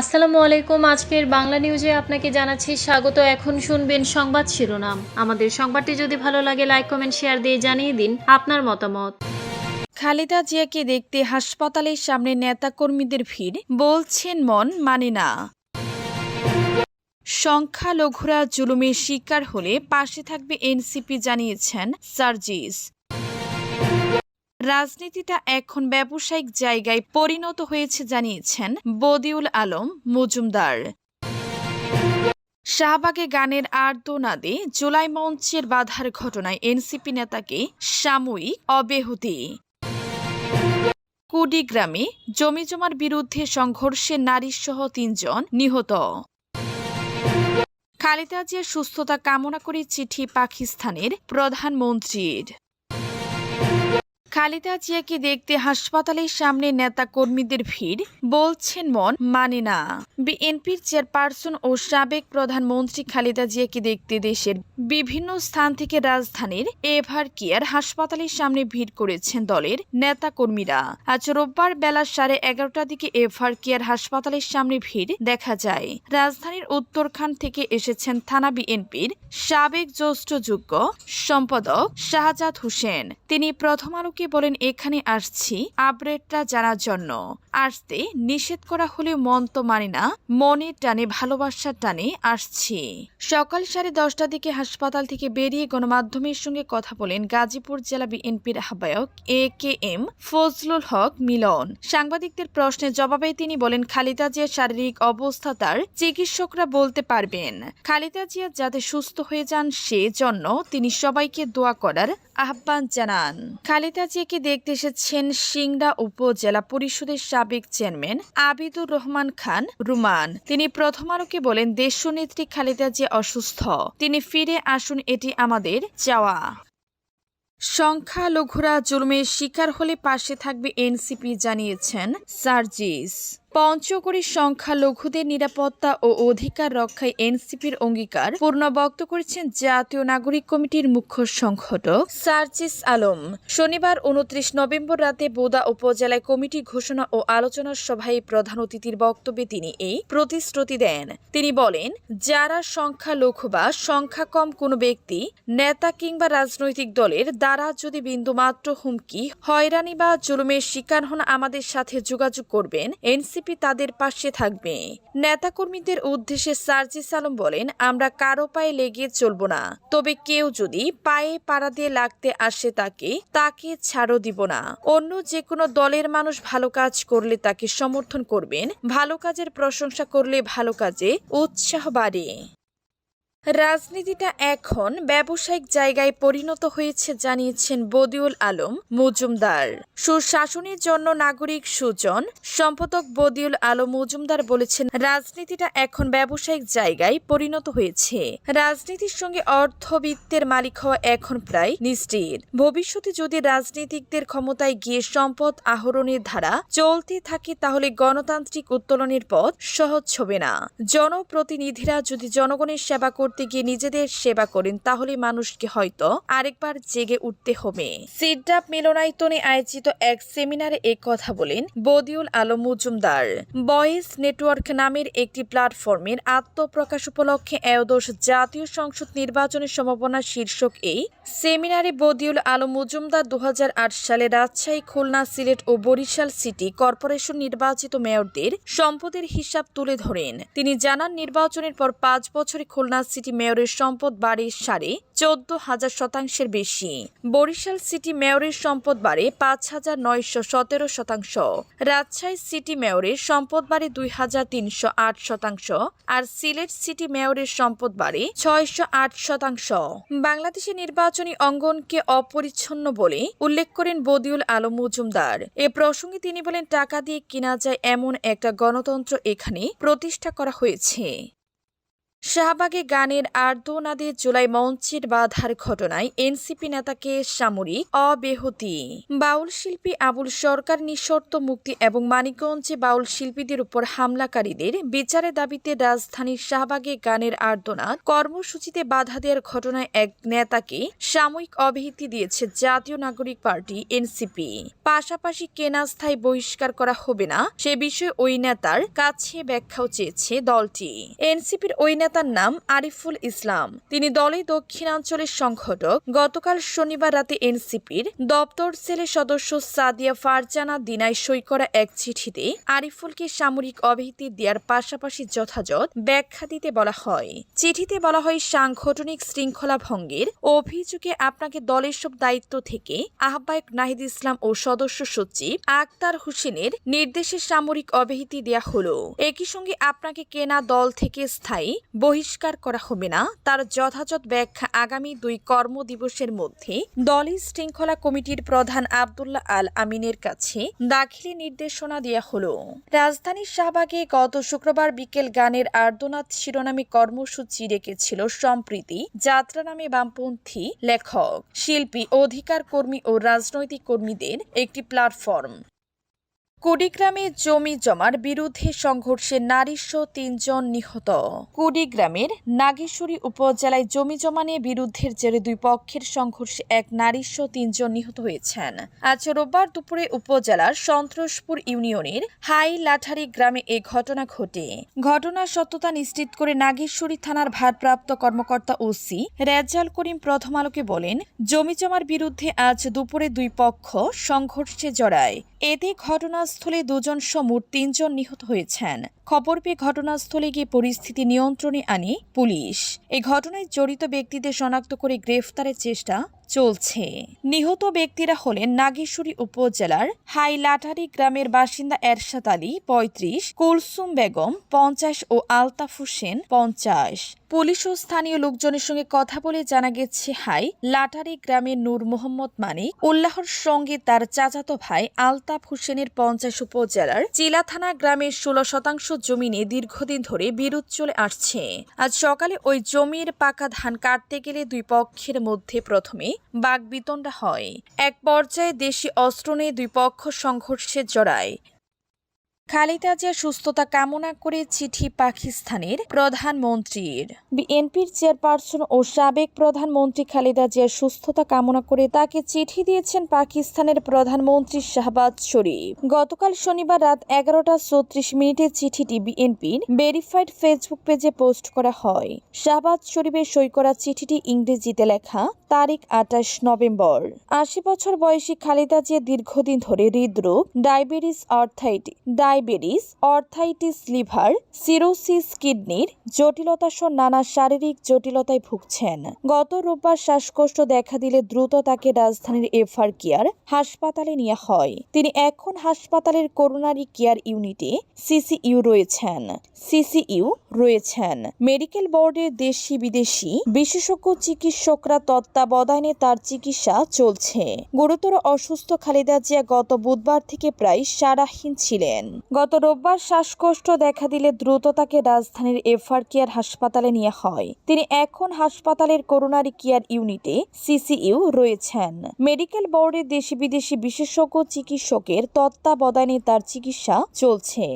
আসসালামু আলাইকুম। আজকের বাংলা নিউজে আপনাকে জানাচ্ছি স্বাগত। এখন শুনবেন সংবাদ শিরোনাম। আমাদের সংবাদটি যদি ভালো লাগে লাইক কমেন্ট শেয়ার দিয়ে জানিয়ে দিন আপনার মতামত। খালেদা জিয়াকে দেখতে হাসপাতালের সামনে নেতাকর্মীদের ভিড়, বলছেন মন মানে না। সংখ্যালঘুরা জুলুমের শিকার হলে পাশে থাকবে এনসিপি, জানিয়েছেন সার্জিস। রাজনীতিটা এখন ব্যবসায়িক জায়গায় পরিণত হয়েছে জানিয়েছেন বদিউল আলম মজুমদার। শাহবাগে গানের আর্তনাদে জুলাই মঞ্চের বাধার ঘটনায় এনসিপি নেতাকে সাময়িক অব্যাহতি। কুড়িগ্রামে জমিজমার বিরুদ্ধে সংঘর্ষে নারীসহ তিনজন নিহত। খালেদা জিয়ার সুস্থতা কামনা করে চিঠি পাকিস্তানের প্রধানমন্ত্রীর। খালেদা জিয়াকে দেখতে হাসপাতালের সামনে নেতা কর্মীদের ভিড়, বলছেন মন মানে না। বিএনপির চেয়ারপারসন ও সাবেক প্রধানমন্ত্রী খালেদা জিয়াকে দেখতে দেশের বিভিন্ন স্থান থেকে রাজধানীর এভার কেয়ার হাসপাতালের সামনে ভিড় করেছেন দলের নেতা কর্মীরা আজ রোববার বেলা সাড়ে এগারোটার দিকে এভার কেয়ার হাসপাতালের সামনে ভিড় দেখা যায়। রাজধানীর উত্তরখান থেকে এসেছেন থানা বিএনপির সাবেক জ্যেষ্ঠ যোগ্য সম্পাদক শাহজাদ হোসেন। তিনি প্রথম আলোকে বলেন, এখানে আসছি আপডেটটা জানার জন্য। আসতে নিষেধ করা হলে মন তো মানে না মনের টানে, ভালোবাসার টানে আসছি। সকাল সাড়ে দশটার দিকে হাসপাতাল থেকে বেরিয়ে গণমাধ্যমের সঙ্গে কথা বলেন গাজীপুর জেলা বিএনপির আহ্বায়ক এ কে এম ফজলুল হক মিলন। সাংবাদিকদের প্রশ্নের জবাবে তিনি বলেন, খালেদা জিয়ার শারীরিক অবস্থা তার, চিকিৎসকরা বলতে পারবেন। খালেদা জিয়া যাতে সুস্থ হয়ে যান সেজন্য তিনি সবাইকে দোয়া করার আহ্বান জানান। খালেদা জিয়াকে দেখতে এসেছেন সিংড়া উপজেলা পরিষদের সাবেক চেয়ারম্যান আবিদুর রহমান খান রুমান। তিনি প্রথম আলোকে বলেন দেশনেত্রী খালেদা যে অসুস্থ। তিনি ফিরে আসুন, এটি আমাদের চাওয়া। সংখ্যালঘুরা জুলুমের শিকার হলে পাশে থাকবে এনসিপি, জানিয়েছেন সার্জিস। পঞ্চগড়ের সংখ্যালঘুদের নিরাপত্তা ও অধিকার রক্ষায় এনসিপির অঙ্গীকার পূর্ণ করেছেন জাতীয় নাগরিক কমিটির মুখ্য সংগঠক সার্জিস আলম। শনিবার উনত্রিশ নভেম্বর রাতে বোদা উপজেলায় কমিটি ঘোষণা ও আলোচনা সভায় প্রধান অতিথির বক্তব্যে তিনি এই প্রতিশ্রুতি দেন। তিনি বলেন, যারা সংখ্যালঘু বা সংখ্যা কম কোনো ব্যক্তি, নেতা কিংবা রাজনৈতিক দলের দ্বারা যদি বিন্দুমাত্র হুমকি, হয়রানি বা জুলুমের শিকার হন আমাদের সাথে যোগাযোগ করবেন এনসিপি তাদের পাশে থাকবে। নেতাকর্মীদের উদ্দেশ্যে সার্জিস সালম বলেন, আমরা কারও পায়ে লেগে চলব না। তবে কেউ যদি পায়ে পাড়া দিয়ে লাগতে আসে তাকে তাকে ছাড়ও দিব না। অন্য যে কোনো দলের মানুষ ভালো কাজ করলে তাকে সমর্থন করবেন। ভালো কাজের প্রশংসা করলে ভালো কাজে উৎসাহ বাড়ে। রাজনীতিটা এখন ব্যবসায়িক জায়গায় পরিণত হয়েছে জানিয়েছেন বদিউল আলম মজুমদার। সুশাসনের জন্য নাগরিক সুজন, সম্পাদক বদিউল আলম মজুমদার বলেছেন, রাজনীতিটা এখন ব্যবসায়িক জায়গায় পরিণত হয়েছে। রাজনীতির সঙ্গে অর্থবিত্তের মালিক হওয়া এখন প্রায় নিশ্চিত। ভবিষ্যতে যদি রাজনীতিকদের ক্ষমতায় গিয়ে সম্পদ আহরণের ধারা চলতে থাকে, তাহলে গণতান্ত্রিক উত্তোলনের পথ সহজ হবে না। জনপ্রতিনিধিরা যদি জনগণের সেবা করতে গিয়ে নিজেদের সেবা করেন তাহলে মানুষকে হয়তো আরেকবার জেগে উঠতে হবে। সিডাপ মিলনায়তনে আয়োজিত এক সেমিনারে এ কথা বলেন বদিউল আলম মজুমদার। বয়েস নেটওয়ার্ক নামের একটি প্ল্যাটফর্মের আত্মপ্রকাশ উপলক্ষে এওদশ জাতীয় সংসদ নির্বাচনের সম্ভাবনা শীর্ষক এই সেমিনারে বদিউল আলম মজুমদার দু হাজার আট সালে রাজশাহী, খুলনা, সিলেট ও বরিশাল সিটি কর্পোরেশন নির্বাচিত মেয়রদের সম্পদের হিসাব তুলে ধরেন। তিনি জানান, নির্বাচনের পর পাঁচ বছরে খুলনা সিটি মেয়রের সম্পদ বাড়ে সাড়ে চোদ্দ হাজার শতাংশের বেশি। বরিশাল সিটি মেয়রের সম্পদ বাড়ে পাঁচ হাজার নয়শো সতেরো শতাংশ। রাজশাহী সিটি মেয়রের সম্পদ বাড়ে দুই হাজার তিনশো আট শতাংশ আর সিলেট সিটি মেয়রের সম্পদ বাড়ে ছয়শো আট শতাংশ। বাংলাদেশের নির্বাচনী অঙ্গনকে অপরিচ্ছন্ন বলে উল্লেখ করেন বদিউল আলম মজুমদার। এ প্রসঙ্গে তিনি বলেন, টাকা দিয়ে কেনা যায় এমন একটা গণতন্ত্র এখানে প্রতিষ্ঠা করা হয়েছে। শাহবাগে গানের আর্দনাদে জুলাই মঞ্চের বাধার ঘটনায় এনসিপি নেতাকে সামরিক অব্যাহতি। বাউল শিল্পী আবুল সরকার নিঃশর্ত মুক্তি এবং মানিকগঞ্জে বাউল শিল্পীদের উপর হামলাকারীদের বিচারের দাবিতে রাজধানীর শাহবাগে গানের আর্দনাদ কর্মসূচিতে বাধা দেওয়ার ঘটনায় এক নেতাকে সাময়িক অব্যাহতি দিয়েছে জাতীয় নাগরিক পার্টি এনসিপি। পাশাপাশি কেনা স্থায়ী বহিষ্কার করা হবে না, সে বিষয়ে ওই নেতার কাছে ব্যাখ্যাও চেয়েছে দলটি। এনসিপির ওই নেতার নাম আরিফুল ইসলাম। তিনি দলে দক্ষিণাঞ্চলের সংগঠক। গতকাল শনিবার রাতে এনসিপির দপ্তর সেলের সদস্য সাদিয়া ফারজানা দিনায় সই করা এক চিঠিতে আরিফুলকে সামরিক অব্যাহতি দেওয়ার পাশাপাশি যথাযথ ব্যাখ্যা দিতে বলা হয়। চিঠিতে বলা হয়, সাংগঠনিক শৃঙ্খলা ভঙ্গের অভিযোগে আপনাকে দলের সব দায়িত্ব থেকে আহ্বায়ক নাহিদ ইসলাম ও সদস্য সচিব আক্তার হোসেনের নির্দেশে সামরিক অবহিতি দেয়া হলো। একই সঙ্গে আপনাকে কেনা দল থেকে স্থায়ী বহিষ্কার করা হবে না। তার যথাযথ ব্যাখ্যা আগামী দুই কর্মদিবসের মধ্যে দলের শৃঙ্খলা কমিটির প্রধান আবদুল্লাহ আল আমিনের কাছে দাখিলে নির্দেশনা দেওয়া হলো। রাজধানীর শাহবাগে গত শুক্রবার বিকেল গানের আর্দনাথ শিরোনামে কর্মসূচি রেখেছিল সম্প্রীতি যাত্রা নামে বামপন্থী লেখক, শিল্পী অধিকার কর্মী ও রাজনৈতিক কর্মীদের একটি প্ল্যাটফর্ম। কুড়িগ্রামে জমি জমার বিরুদ্ধে সংঘর্ষে নারীসহ তিনজন নিহত। কুড়িগ্রামের নাগেশ্বরী উপজেলায় জমি জমা নিয়ে বিরুদ্ধের জেরে দুই পক্ষের সংঘর্ষে এক নারীসহ তিনজন নিহত হয়েছেন। আজ রোববার দুপুরে উপজেলার সন্তোষপুর ইউনিয়নের হাই লাঠারি গ্রামে এই ঘটনা ঘটে। ঘটনার সত্যতা নিশ্চিত করে নাগেশ্বরী থানার ভারপ্রাপ্ত কর্মকর্তা ওসি রেজাল করিম প্রথম আলোকে বলেন, জমি জমার বিরুদ্ধে আজ দুপুরে দুই পক্ষ সংঘর্ষে জড়ায়। এতে ঘটনাস্থলে দুজন সমুর তিনজন নিহত হয়েছেন। খবর পেয়ে ঘটনাস্থলে গিয়ে পরিস্থিতি নিয়ন্ত্রণে আনে পুলিশ। এই ঘটনায় জড়িত ব্যক্তিদের শনাক্ত করে গ্রেফতারের চেষ্টা চলছে। নিহত ব্যক্তিরা হলেন নাগেশ্বরী উপজেলার হাইলাটারি গ্রামের বাসিন্দা এরশাদ আলী, পঁয়ত্রিশ, কুলসুম বেগম, পঞ্চাশ ও আলতাফ হোসেন, পঞ্চাশ। পুলিশ ও স্থানীয় লোকজনের সঙ্গে কথা বলে জানা গেছে, হাই লাটারি গ্রামের নূর মোহাম্মদ মানিক, উল্লাহর সঙ্গে তার চাচাতো ভাই আলতাফ হোসেনের পঞ্চাশ উপজেলার চিলা থানা গ্রামের ষোলো শতাংশ জমিনে দীর্ঘদিন ধরে বিরোধ চলে আসছে। আজ সকালে ওই জমির পাকা ধান কাটতে গেলে দুই পক্ষের মধ্যে প্রথমে বাগবিতণ্ডা হয়। এক পর্যায়ে দেশি অস্ত্র নিয়ে দুই পক্ষ সংঘর্ষে জড়ায়। খালেদা জিয়ার সুস্থতা কামনা করে চিঠি পাকিস্তানের প্রধানমন্ত্রীর। বিএনপির চেয়ারপারসন ও সাবেক প্রধানমন্ত্রী খালেদা জিয়ার সুস্থতা কামনা করে তাকে চিঠি দিয়েছেন পাকিস্তানের প্রধানমন্ত্রী শাহবাজ শরীফ। গতকাল শনিবার রাত এগারোটা চৌত্রিশ মিনিটে চিঠিটি বিএনপির ভেরিফাইড ফেসবুক পেজে পোস্ট করা হয়। শাহবাজ শরীফের সই করা চিঠিটি ইংরেজিতে লেখা, তারিখ আঠাশ নভেম্বর। আশি বছর বয়সী খালেদা জিয়া দীর্ঘদিন ধরে হৃদরোগ, diabetes arthritis diabetes, arthritis liver, cirrhosis কিডনির জটিলতা সহ নানা শারীরিক জটিলতায় ভুগছেন। গত রোববার শ্বাসকষ্ট দেখা দিলে দ্রুত তাকে রাজধানীর এফআর কেয়ার হাসপাতালে নেওয়া হয়। তিনি এখন হাসপাতালের করোনারি কেয়ার ইউনিটে সিসিইউ রয়েছেন। সিসিইউ রয়েছেন। মেডিকেল বোর্ডের দেশি বিদেশি বিশেষজ্ঞ চিকিৎসকরা তত্ত্বাবধানে তার চিকিৎসা চলছে। গুরুতর অসুস্থ খালেদা জিয়া গত বুধবার থেকে প্রায় সারাহীন ছিলেন। গত রোববার শ্বাসকষ্ট দেখা দিলে দ্রুত তাকে রাজধানীর এফআর কেয়ার হাসপাতালে নিয়ে হয়। তিনি এখন হাসপাতালের করোনারি কেয়ার ইউনিটে সিসিইউ রয়েছেন। মেডিকেল বোর্ডের দেশি বিদেশি বিশেষজ্ঞ চিকিৎসকের তত্ত্বাবধানে তার চিকিৎসা চলছে।